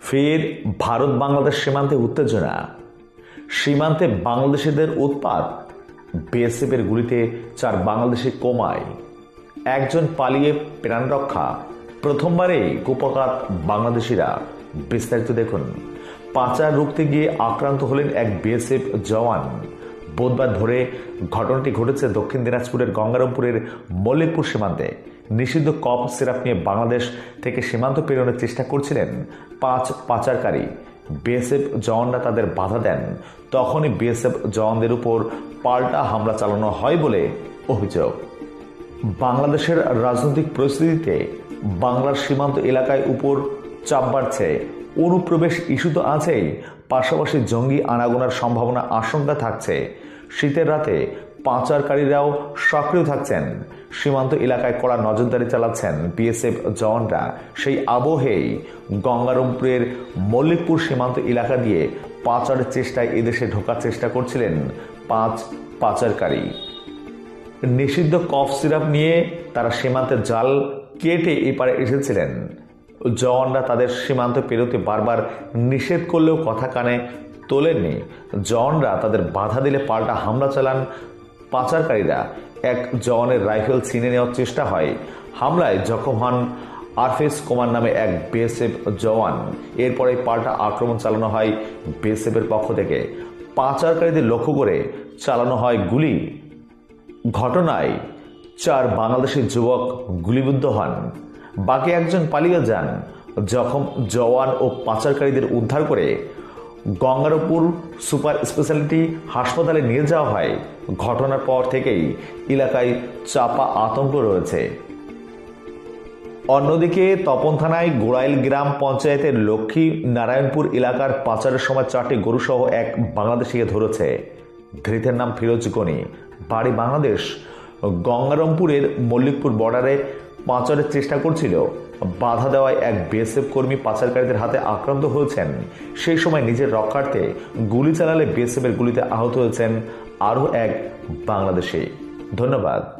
ফের ভারত বাংলাদেশ সীমান্তে উত্তেজনা। সীমান্তে বাংলাদেশিদের উৎপাত বিএসএফের গুলিতে চার বাংলাদেশি কোমায়। একজন পালিয়ে প্রাণ রক্ষা। প্রথমবারেই কুপকাত বাংলাদেশিরা। বিস্তারিত দেখুন। পাচার রুখতে গিয়ে আক্রান্ত হলেন এক বিএসএফ জওয়ান। বুধবার ধরে ঘটনাটি ঘটেছে দক্ষিণ দিনাজপুরের গঙ্গারামপুরের মল্লিকপুর সীমান্তে। নিষিদ্ধ কপ সিরাপ নিয়ে বাংলাদেশ থেকে সীমান্ত পেরোনোর চেষ্টা করছিলেন পাঁচ পাচারকারী। বিএসএফ জওয়ানরা তাদের বাধা দেন। তখনই বিএসএফ জওয়ানদের উপর পাল্টা হামলা চালানো হয় বলে অভিযোগ। বাংলাদেশের রাজনৈতিক পরিস্থিতিতে বাংলার সীমান্ত এলাকায় উপর চাপ বাড়ছে। অনুপ্রবেশ ইস্যু তো আছেই, পাশাপাশি জঙ্গি আনাগোনার সম্ভাবনা আশঙ্কা থাকছে। শীতের রাতে পাচারকারীরাও সক্রিয় থাকছেন। সীমান্ত এলাকায় কড়া নজরদারি চালাচ্ছেন বিএসএফ জওয়ানরা। সেই আবহেই গঙ্গারামপুরের মল্লিকপুর সীমান্ত এলাকা দিয়ে পাচারের চেষ্টায় এদেশে ঢোকার চেষ্টা করছিলেন পাঁচ পাচারকারী। নিষিদ্ধ কফ সিরাপ নিয়ে তারা সীমান্তের জাল কেটে এপারে এসেছিলেন। জওয়ানরা তাদের সীমান্ত পেরোতে বারবার নিষেধ করলেও কথা কানে তোলেননি। জওয়ানরা তাদের বাধা দিলে পাল্টা হামলা চালান পাচারকারীরা। এক জওয়ানের রাইফেল ছিনে নেওয়ার চেষ্টা হয়। হামলায় জখম হন আরফেস কুমার নামে এক বিএসএফ জওয়ান। এরপরে পাল্টা আক্রমণ চালানো হয় বিএসএফের পক্ষ থেকে। পাচারকারীদের লক্ষ্য করে চালানো হয় গুলি। ঘটনায় চার বাংলাদেশি যুবক গুলিবিদ্ধ হন। বাকি একজন পালিয়ে যান। জখম জওয়ান ও পাচারকারীদের উদ্ধার করে গঙ্গারপুর সুপার স্পেশালিটি হাসপাতালে নিয়ে যাওয়া হয়। ঘটনার পর থেকেই এলাকায় চাপা আতঙ্ক রয়েছে। অন্যদিকে তপন থানায় গোড়াইল গ্রাম পঞ্চায়েতের লক্ষ্মী নারায়ণপুর এলাকার পাচারের সময় চারটি গরুসহ এক বাংলাদেশিকে ধরেছে। ধৃতের নাম ফিরোজ গনি। বাড়ি বাংলাদেশ। গঙ্গারামপুরের মল্লিকপুর বর্ডারে পাচারের চেষ্টা করছিল। বাধা দেওয়ায় এক বিএসএফ কর্মী পাচারকারীদের হাতে আক্রান্ত হয়েছেন। সেই সময় নিজের রক্ষার্থে গুলি চালালে বিএসএফের গুলিতে আহত হয়েছেন আরও এক বাংলাদেশি। ধন্যবাদ।